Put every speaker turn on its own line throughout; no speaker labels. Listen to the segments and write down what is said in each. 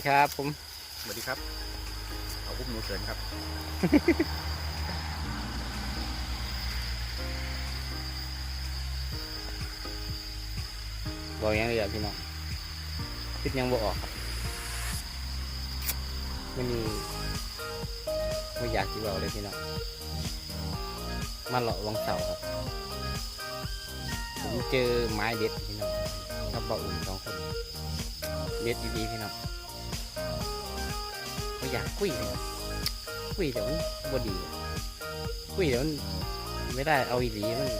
สวัสดีครับผม
สวัสดีครับ เอาอุ้มหนูเขินครับ
บอกยังไงอะพี่น้องคิดยังบ่ออกครับไม่มีไม่อยากที่บอกเลยพี่น้องมาเลาะวังเสาครับ ผมเจอไม้เด็ดพี่น้องกับบ่อุ่นสองคนเด็ดดีๆพี่น้องไม่ อยากคุยเลยคุยเดี๋ยวมันบดีคุยเดี๋ยวมันไม่ได้เอาอีหลีมัน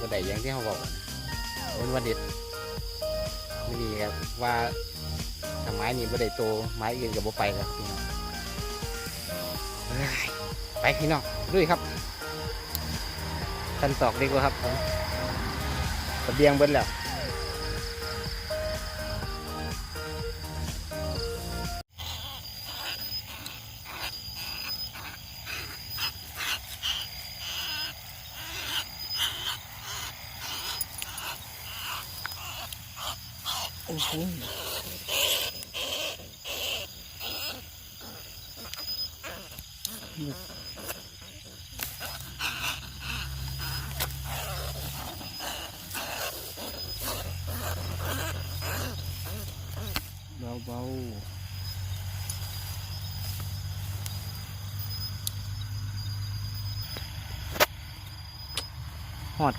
บ่ได้อย่างที่เขาบอกมันว่าเด็ดไม่ดีครับว่าทางไม้นี่ไม่ได้โตไม้อื่นกับบ่ไปแล้วครับพี่น้องไปพี่น้องด้วยครับทันตอกดีกว่าครับผมตะเบียงเบิ้แล้ว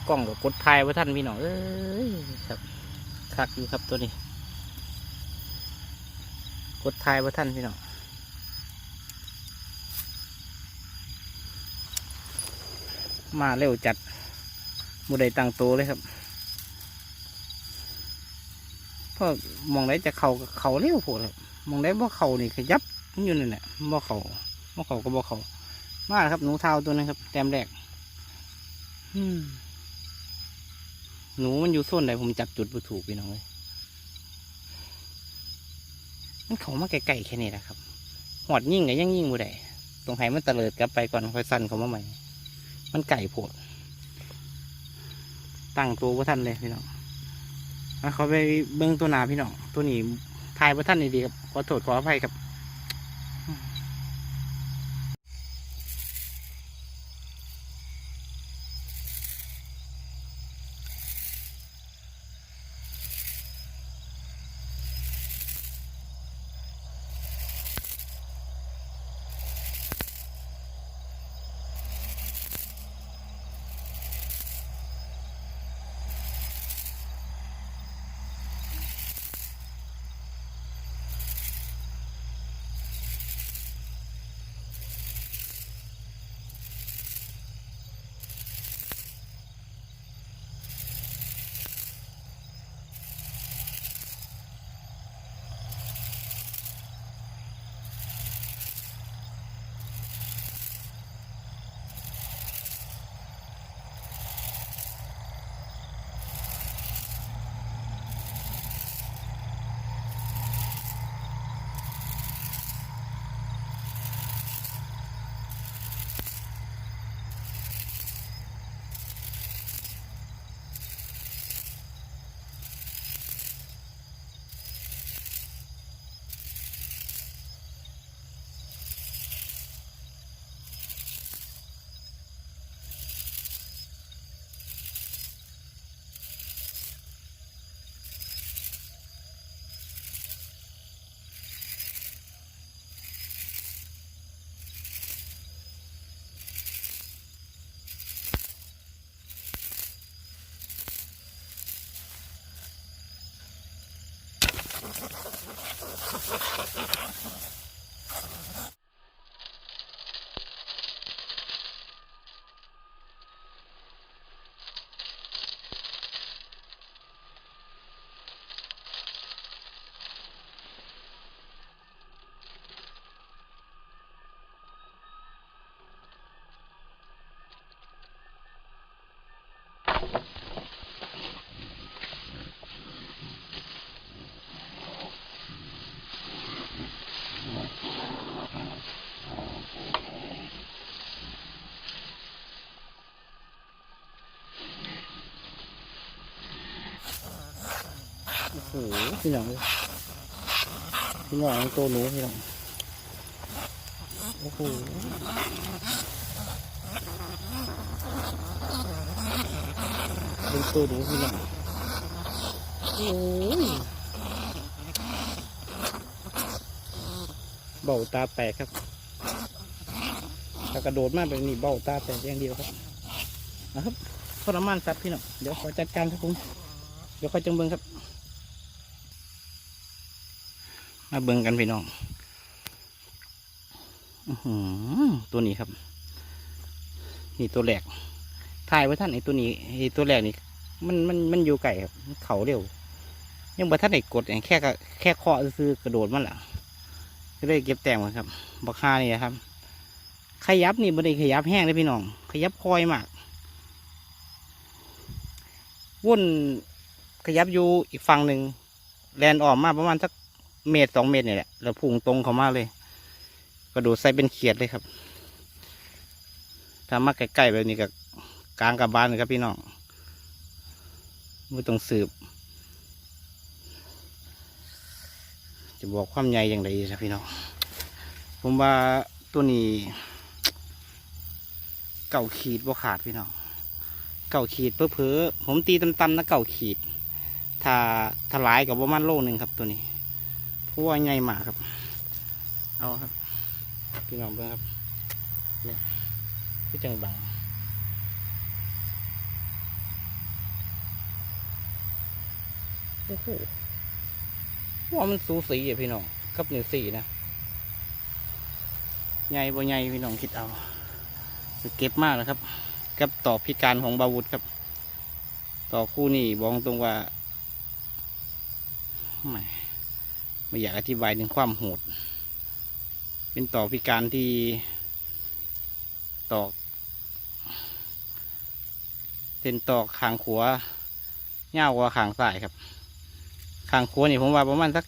กล้องกับกดทายไว้ท่านพี่น้องเอ้ยครับคักอยู่ครับตัวนี้ กดทายไว้ท่านพี่น้องมาเร็วจัดมุได้ตั้งโตวเลยครับเพราะมองได้จะเข่าเข่าเร็วโผล่ครับมองได้ว่าเข่านี่ขยับอยู่นั่นแหละว่าเข่าว่าเข่าก็บ่เข่ามาครับหนูเท้าตัวนึงครับ แต้มแรก อืม หนูมันอยู่โซนไหนผมจับจุดบ่ถูกพี่น้องเลยมันเขามาไกลๆแค่นี้แหละครับหอดยิ่งกับยังยิ่งบ่ได้ตรงไหมันเตลิดกลับไปก่อนค่อยสั่นเขามาใหม่ มันไก่โผดตั้งตัวว่าท่านเลยพี่น้องแล้วเขาไปเบิ้งตัวนาพี่น้องตัวนี้ทายว่าท่านดีๆครับขอโทษขออภัยครับ โอ้โหพี่น้องเลยพี่น้องตัวหนูพี่น้องโอ้โหเป็นตัวหนูพี่น้องโอ้ยเบ้าตาแตกครับถ้ากระโดดมาแบบนี้เบ้าตาแตกอย่างเดียวครับนะครับทรมานสัตว์พี่น้องเดี๋ยวขอจัดการครับผมเดี๋ยวค่อยจังเบิ้งครับ มาเบิ่งกันพี่น้องอตัวนี้ครับ นี่ตัวแรกถ่ายไว้ท่านไอ้ตัวนี้ไอ้ตัวแรกนี่ มันมันมันอยู่ไก่ครับเขาเร็ว ยังบ่ท่านไหนกดอย่างแค่แค่เคาะซื้อกระโดดมันละก็เลยเก็บแต้มกันครับบักฮานี่ครับ ขยับนี่บ่ได้ขยับแห้งเลยพี่น้อง ขยับคอยมากวุ่นขยับอยู่อีกฝั่งหนึ่งแลนออกมาประมาณสัก เมตรสองเมตรเนี่ยแหละแล้วพุ่งตรงเขามาเลย กระโดดใส่เป็นเขียดเลยครับถ้ามาใกล้ๆแบบนี้กับกลางกับบ้านเลยครับพี่น้องไม่ต้องสืบ จะบอกความใหญ่อย่างไรนะพี่น้องผมว่าตัวนี้ เก่าขีดบ่ขาดพี่น้องเก่าขีดเพอเพอผมตีต่ำๆนะเก่าขีด ถ้าถลายกับประมาณโลหนึ่งครับตัวนี้ เพราะว่าใหญ่มากครับ เอาครับ พี่น้องเบิ่งครับเนี่ยพี่จังบังโอ้โหว่ามันสูสีอะพี่น้องกับหนึ่งสี่นะใหญ่บ่ใหญ่พี่น้องคิดเอาเก็บมากแล้วครับ กับต่อพิการของบาวุธครับ ต่อคู่นี่บอกตรงว่าไม่ ไม่อยากอธิบายถึงความโหด เป็นต่อพิการที่ตอกเป็นตอกขางขัวเง่าวกว่าขางซ้ายครับขางขัวนี่ผมว่าประมาณสัก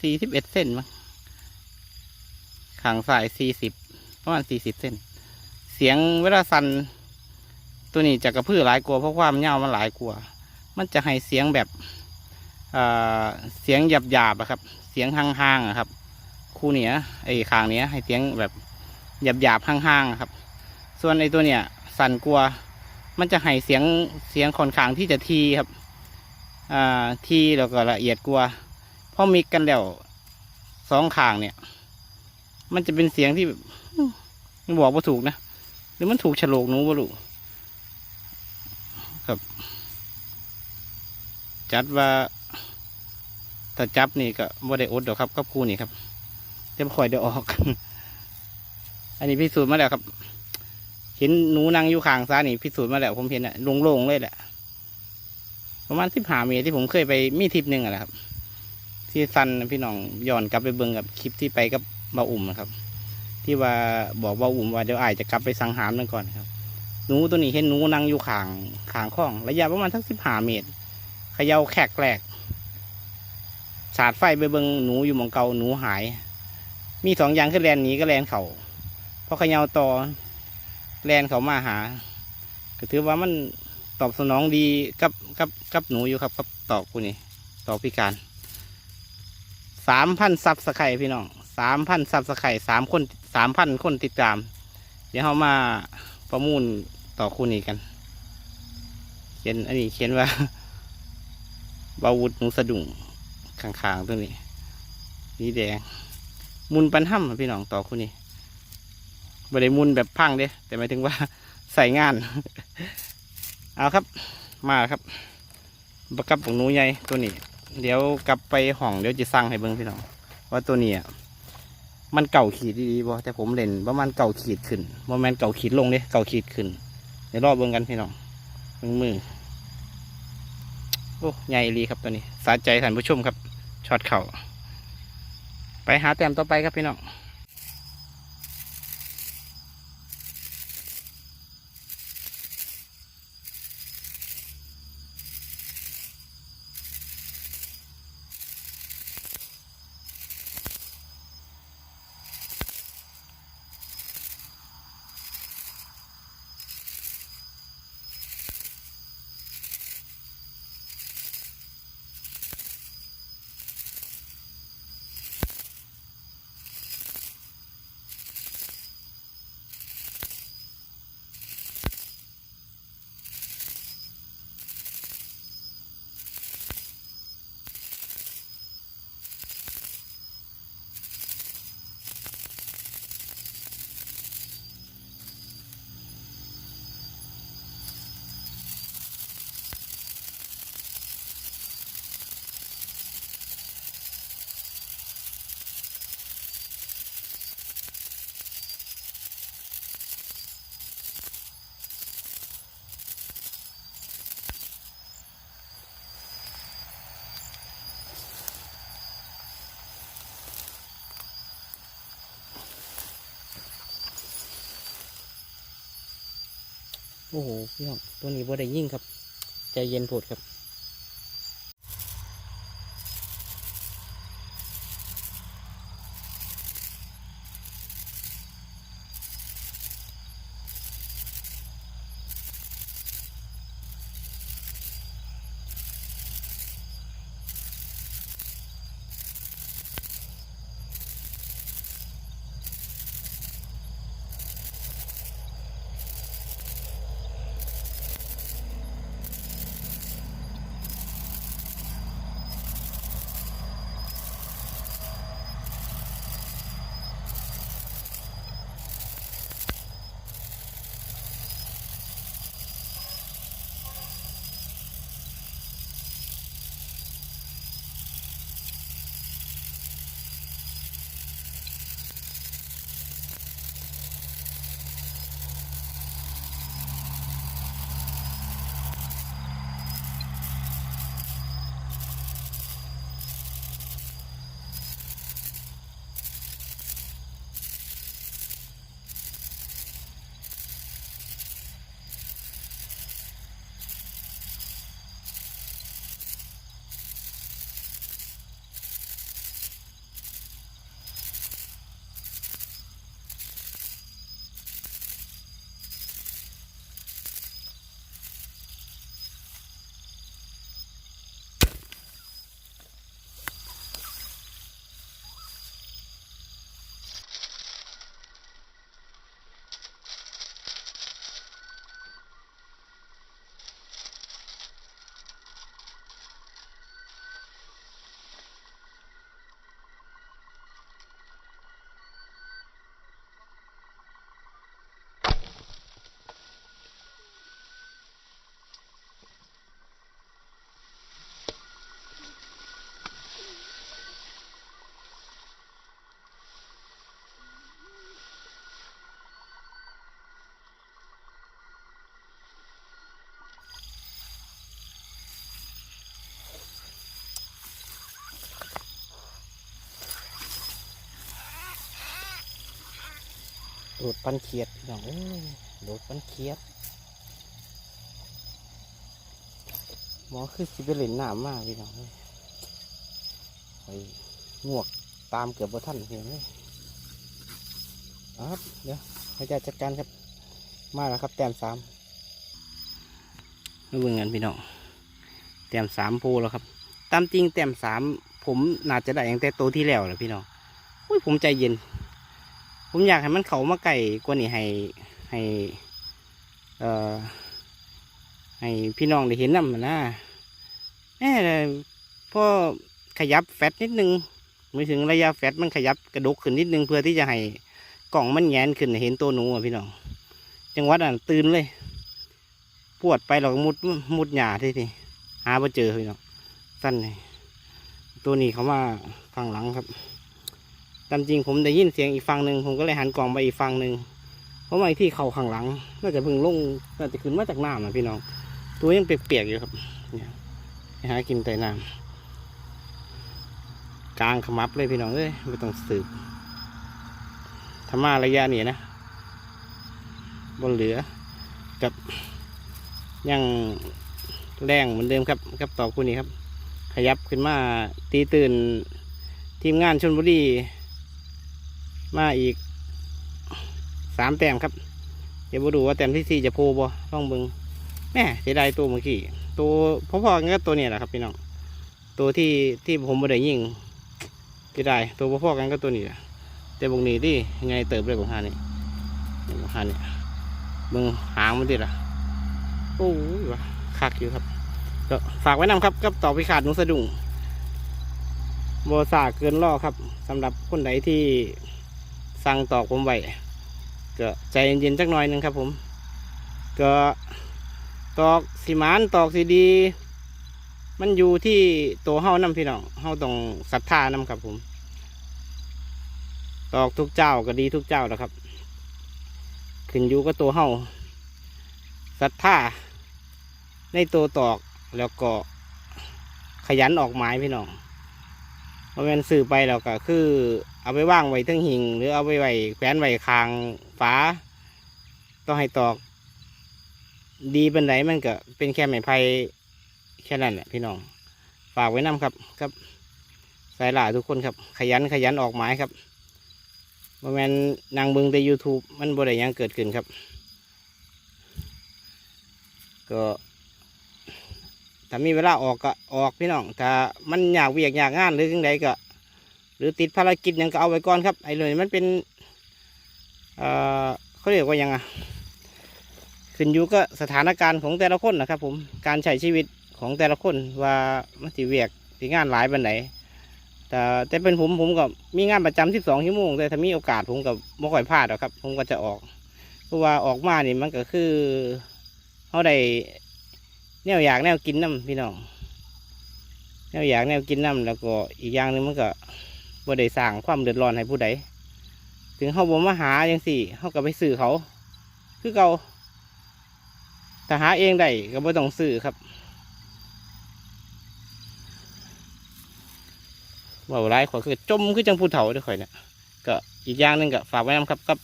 สี่สิบเอ็ดเส้นมั้งขางซ้ายสี่สิบประมาณสี่สิบเส้น เสียงเวลาสั่นตัวนี้จะกระพือหลายกลัวเพราะความเง่ามันหลายกลัว มันจะให้เสียงแบบ เสียงหยาบหยาบๆอะครับ เสียงห่างๆอะครับ คู่เนี้ยไอ้คางเนี้ยให้เสียงแบบหยาบหยาบๆห่างๆครับ ส่วนไอ้ตัวเนี้ยสั่นกลัว มันจะให้เสียงเสียงค่อนข้างที่จะทีครับทีแล้วก็ละเอียดกลัวพอมิกกันแล้วสองข้างเนี่ย มันจะเป็นเสียงที่บบอื้อบอกว่าถูกนะหรือมันถูกฉลกหนูบ่รู้ครับ จัดว่า ถ้าจับนี่ก็บ่ได้อดดอกครับกับคู่นี่ครับจะค่อยได้ออก อันนี้พิสูจน์มาแล้วครับ เห็นหนูนั่งอยู่ข้างซ้ายนี่พิสูจน์มาแล้วผมเห็นอะโล่งๆเลยแหละประมาณสิบห้าเมตรที่ผมเคยไปมีทริปหนึ่งอะแหละครับที่ซันพี่น้องย้อนกลับไปเบิ่งกับคลิปที่ไปกับเบาอุ่มนะครับ ที่ว่าบอกเบาอุ่มว่าเดี๋ยวอายจะกลับไปสังหารมันก่อนครับหนูตัวนี้เห็นหนูนั่งอยู่ข้างข้างข้อง ระยะประมาณสักสิบห้าเมตรเขย่าแขกแกลก สาดไฟไปเบิงหนูอยู่มองเก่าหนูหาย มีสองอย่างคือแลนหนีก็แลนเขาเพราะเขยาวต่อแลนเขามาหา ก็ถือว่ามันตอบสนองดีกับกับกับหนูอยู่ครับกับต่อกูนี่ต่อพิการสามพันซับสไครพี่น้องสามพันซับสไครสามคนสามพันคนติดตาม เดี๋ยวเรามาประมูลต่อคู่นี้กัน เขียนอันนี้เขียนว่าบาวุธหนูสะดุ้ง ข้างๆตัวนี้สีแดง มุนปันห้ำพี่น้องต่อคู่นี้บ่ได้มุนแบบพังเด้แต่หมายถึงว่าใส่งาน เอาครับ มาครับประกับของหนูใหญ่ตัวนี้ เดี๋ยวกลับไปห้องเดี๋ยวจะสั่งให้เบิ้งพี่น้องว่าตัวนี้อะมันเก่าขีดดีๆบ่แต่ผมเล่นประมาณเก่าขีดขึ้นโมแมนเก่าขีดลงเด้เก่าขีดขึ้นเดี๋ยวรอเบิ้งกันพี่น้องมือมือโอ้ใหญ่ลีครับตัวนี้ สาใจท่านผู้ชมครับ ช็อตเข่าไปหาแต้มต่อไปครับพี่น้อง โอ้โหพี่น้องตัวนี้บ่ได้ยิ่งครับ ใจเย็นโผดครับ โดดปันเขียดพี่น้องเอ้ยโดดปันเขียดหมอคือสิไปเล่นน้ำมากพี่น้องเอ้ยไปงวกตามเกือบบ่ทันเพียงเลยเอาครับเดี๋ยวเขาจะจัดการครับ มาแล้วครับแต้มสามไม่เบิ่งกันพี่น้องแต้มสามโพแล้วครับ ตามจริงแต้มสามผมน่าจะได้อย่างแต่โตที่แล้วแหละพี่น้องอุ้ยผมใจเย็น ผมอยากให้มันเขามาไก่กว่านี้ให้ให้เอ่อให้พี่น้องได้เห็นน้ำนะแหมพอขยับแฟตนิดนึงไม่ถึงระยะแฟตมันขยับกระดกขึ้นนิดนึงเพื่อที่จะให้กล่องมันแงนขึ้นให้เห็นตัวหนูอะพี่น้อง จังหวัดอะตื่นเลย ปวดไปเราก็มุดมุดหยาที่ทีหาไ่เจอพี่น้องสั้นเลยตัวนี้เขามาข้างหลังครับ ตามจริงผมได้ยินเสียงอีกฝั่งหนึ่งผมก็เลยหันกล่องไปอีกฝั่งหนึ่งเพราะว่าที่เขาข้างหลัง น่าจะเพิ่งลงน่าจะขึ้นมาจากน้ำนะพี่น้อง ตัวยังเปียกๆอยู่ครับเนี่ยไปหากินแต่น้ำกลางขมับเลยพี่น้องเอ้ยไม่ต้องสืบธรรมาระยะนี้นะบนเหลือกับยังแรงเหมือนเดิมครับกับต่อคู่นี้ครับ ขยับขึ้นมาตีตื่นทีมงานชนบุรี มาอีกสามแต้มครับ เดี๋ยวมาดูว่าแต้มที่สี่จะโพบ่ต้องเบิงแม่เสียดายตัวเมื่อกี้ตัวพ่อๆกันก็ตัวเนี้แหละครับพี่น้องตัวที่ที่ผมไม่ได้ยิงเสียดายตัวพ่อๆกันก็ตัวนี้แหละแต่บงนี้ที่ไงเติบเลยของฮานี่ของฮานี่เบิงหางมันติดอะโอ้ยว่ะคักอยู่ครับก็ฝากไว้นำครับกับต่อพิขาดหนุสะดุ้งโบซาเกินล่อครับสำหรับคนใดที่ สั่งตอกผมไว้ก็ใจเย็นๆจักหน่อยหนึงครับผม ก็ตอกสีมานตอกสีดี มันอยู่ที่ตัวเฮานำพี่น้องเฮาต้องศรัทธานำครับผม ตอกทุกเจ้าก็ดีทุกเจ้าแล้วครับ ขึ้นอยู่กับตัวเฮาศรัทธาในตัวตอกแล้วก็ขยันออกไม้พี่น้อง เพราะมันซื้อไปแล้วก็คือ เอาไปว่างไว้ทั้งหิงหรือเอาไปไว้แขวนไว้คางฝาต้องให้ตอก ดีเป็นไหนมันก็เป็นแค่ไม้ไผ่แค่นั้นแหละพี่น้อง ฝากไว้นํครับครับสายหล่าทุกคนครับ ขยันขยันออกหมายครับบ่แมนนางเบิงแต่ YouTube มันบ่ได้ยังเกิดขึ้นครับ ก็ ถ้ามีเวลาออกก็ออกพี่น้อง ถ้ามันอยากเวียกอยากงานหรือยังไงก็ หรือติดภารกิจยังก็เอาไว้ก่อนครับ ไอ้เลยมันเป็น เอ่อเขาเรียกว่ายังอะขึ้นอยู่ก็สถานการณ์ของแต่ละคนนะครับ ผม การใช้ชีวิตของแต่ละคนว่ามันสิเวียกสิงานหลายบันไหนแต่แต่เป็นผมผมก็มีงานประจำที่สองชั่วโมงแต่ถ้ามีโอกาสผมก็ไม่ค่อยพลาดหรอกครับ ผมก็จะออก เพราะว่าออกมานี่มันก็คือเขาได้ แนวอยากแนวกินน้ำพี่น้องแนวอยากแนวกินน้ำแล้วก็อีกอย่างหนึ่งมันก็บ่ได้สร้างความเดือดร้อนให้ผู้ใดถึงเขาบ่มาหาอย่างสี่เขาก็ไปซื้อเขา คือเขาแต่หาเองได้ก็บ่ต้องซื้อครับว่าร้ายขอยคือจมคือจังผู้เฒ่าด้วยข่อยเนี่ยก็อีกอย่างหนึ่งก็ฝากไว้นำครับกับ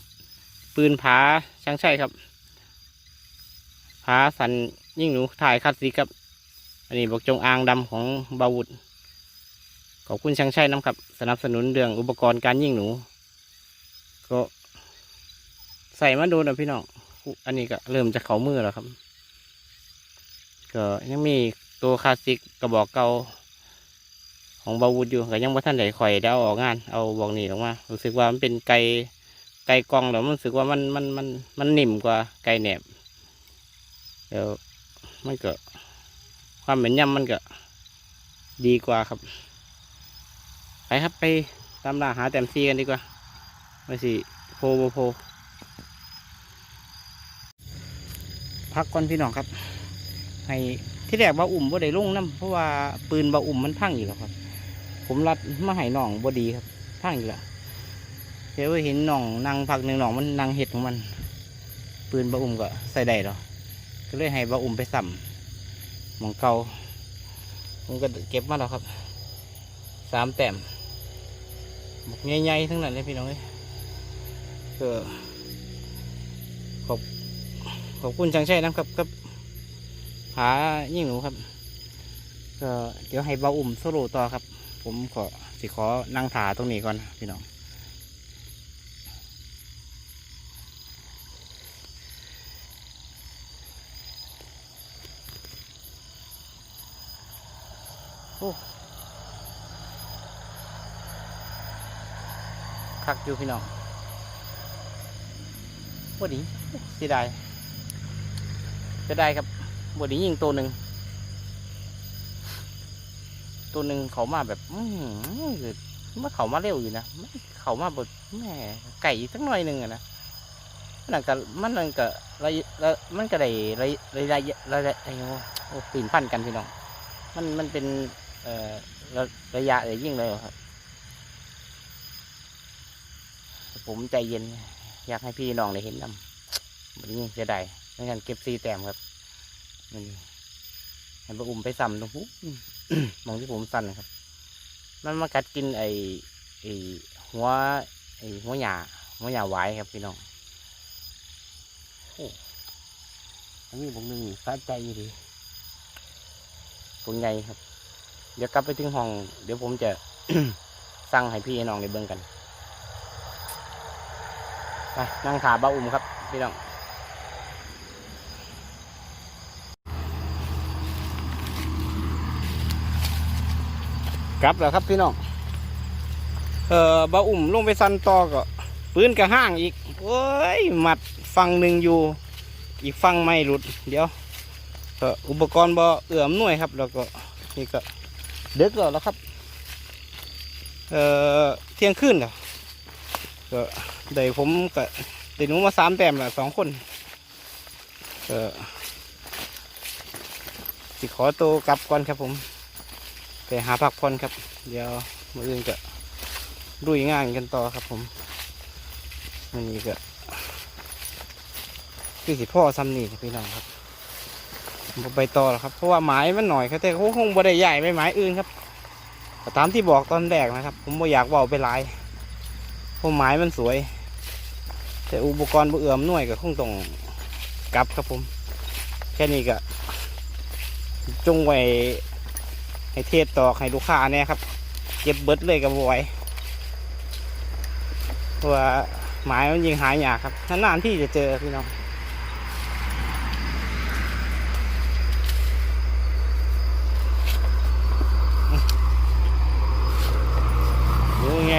ปืนผาช่างใช่ครับผาสัน ยิ่งหนูถ่ายคัดสีครับ อันนี้บอกจงอางดำของบาวุธขอบคุณช่างใช่น้ำครับ สนับสนุนเรื่องอุปกรณ์การยิ่งหนู ก็ใส่มาดูนะพี่น้อง อันนี้ก็เริ่มจะเขามือแล้วครับ ก็ยังมีตัวคลาสสิกกระบอกเก่าของบาวูดอยู่ก็ยังว่าท่านไหนข่อยได้เอาออกงาน เอาบอกนี่ออกมา รู้สึกว่ามันเป็นไก่ไก่กองแล้วมันรู้สึกว่ามันมันมันมันนิ่มกว่าไก่แหนบเดี๋ยว มันก็ ความเหม็นยำมันก็ ดีกว่าครับ ไปครับไปตามล่าหาแต้มซีกันดีกว่าไม่สิโพโบโพพักก่อนพี่น้องครับ ให้ที่แรกบาอุ่มบ่ได้ลงน้ำเพราะว่าปืนบาอุ่มมันพังอยู่แล้วครับ ผมรัดมาให้น้องบ่ดีครับ พังอยู่แล้วเดี๋ยวเห็นน้องนั่งพักหนึ่งน้องมันนั่งเห็ดของมัน ปืนบาอุ่มก็ใส่ได้หรอ ก็เลยให้บาอุ่มไปสั่มหมองเกาผมก็เก็บมาแล้วครับสามแต้มบอกใหญ่ๆทั้งนั้นเลยพี่น้องเอ้ยก็ขอบขอบคุณช่างใช่นะครับกับหายิ่งหนูครับก็เดี๋ยวให้เบาอุ่มโซโล่ต่อครับ ผมขอสิขอนั่งถาตรงนี้ก่อนพี่น้อง อ้คักอยู่พี่น้องบดีเสียดายจะได้ครับบดียิงตัวหนึ่ง ตัวหนึ่งเขามาแบบ อืมคือมันเขามาเร็วอยู่นะเขามาบดแม่ไก่สักหน่อยหนึ่งอะนะมันนั่นก็มันนั่นก็ระระมันก็ได้ระยะระระยะไอ้โอ้โอ้ปีนพันกันพี่น้อง มันมันเป็น ระระยะเลยยิ่งเลยครับ ผมใจเย็น อยากให้พี่น้องได้เห็นนำมันนี่จะได้ไม่งั้นเก็บซีแต้มครับมันให้ปอุ้มไปซ้ำตรงหูมองที่ผมสั่นครับ มันมากัดกินไอ้ไอ้หัวไอ้หัวหยาหัวหยาไว้ครับพี่น้องโอ้อันนี้ผมหนึ่งสะใจอยู่ดีตัวใหญ่ครับ เดี๋ยวกลับไปถึงห้อง เดี๋ยวผมจะ สั่งให้พี่น้องได้เบิ่งกันไปนั่งขาเบาอุ่มครับ พี่น้องกลับแล้วครับพี่น้อง เอ่อเบาอุ่มลงไปซันต่อก็ปืนกระห้างอีกโอ้ยหมัดฟังหนึ่งอยู่ อีกฟังไม่หลุด เดี๋ยวอุปกรณ์บ่เอื้อมหน่วยครับ แล้วก็นี่ก็ เด็กแล้วครับ เอ่อเที่ยงคืนแล้วก็เดี๋ยวผมก็เดี๋ยวหนูมาสามแต้มละสองคนเออสิขอตัวกลับก่อนครับผม ไปหาพักผ่อนครับ เดี๋ยวมื่ออื่นจะลุยงานกันต่อครับผมมันนี้ก็คือสิพ่อซ้ำนี่พี่น้องครับ ไปต่อแล้วครับ เพราะว่าไม้มันหน่อยครับแต่เขาคงบ่ได้ใหญ่ไปไม้อื่นครับตามที่บอกตอนแรกนะครับ ผมไม่อยากเบาไปหลายเพราะไม้มันสวย แต่อุปกรณ์บ่เอื้อมหน่วยก็คงต้องกลับครับผม แค่นี้ก็จงไว้ให้เทศต่อให้ลูกค้าเนี่ยครับ เก็บเบิดเลยกับบไวยเพราะว่าหมายมันยิงหายยากครับนานๆที่จะเจอพี่น้องดูไง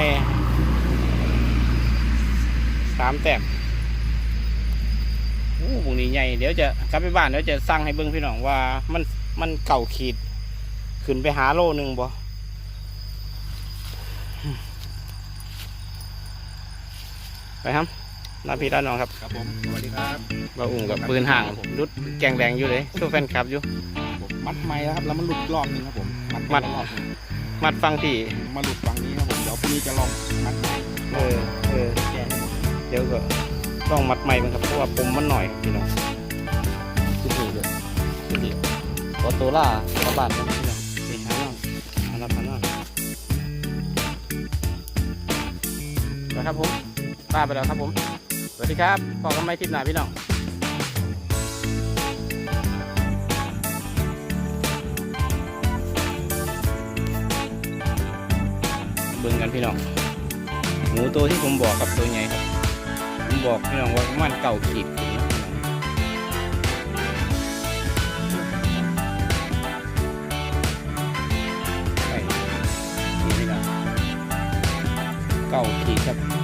สามแต้มโอ้บุงนี้ใหญ่ เดี๋ยวจะกลับไปบ้านเดี๋ยวจะสั่งให้เบิ้งพี่น้องว่ามันมันเก่าขีด ขึ้นไปหาโลหนึ่งบ่ไปครับนาพี่ด้านน้องครับ
ครับผม สวัสดีครับ
มาอุ่มกับปืนห่างรุดแกงแดงอยู่เลยสู้แฟนคลับอยู่
ผมมัดไม้แล้วครับ แล้วมันหลุดรอบนึงครับผมมัด
มัด
รอบนึง
มัดฟังที่
มาหลุดฝั่งนี้ครับผม เดี๋ยวพรุ่งนี้จะลองมัดใหม่
เออเออ
แก้ให้หมด
เดี๋ยวก็ต้องมัดใหม่มันครับเพราะว่าผมมันหน่อยพี่น้อง
ขึ้นนี่เลยขึ้นนี่ขอตัวล่าชาวบ้านนะพี่น้อง
ไปหาน้องหาน้องหาน้อง
ไปครับผมป้าไปแล้วครับผมสวัสดีครับพอกันไหมคลิปหน้าพี่น้อง
เบิ่งกันพี่น้องหมูตัวที่ผมบอกกับตัวใหญ่ครับผม บอกพี่น้องว่ามันเก่าขีดนะเก่าขีดครับ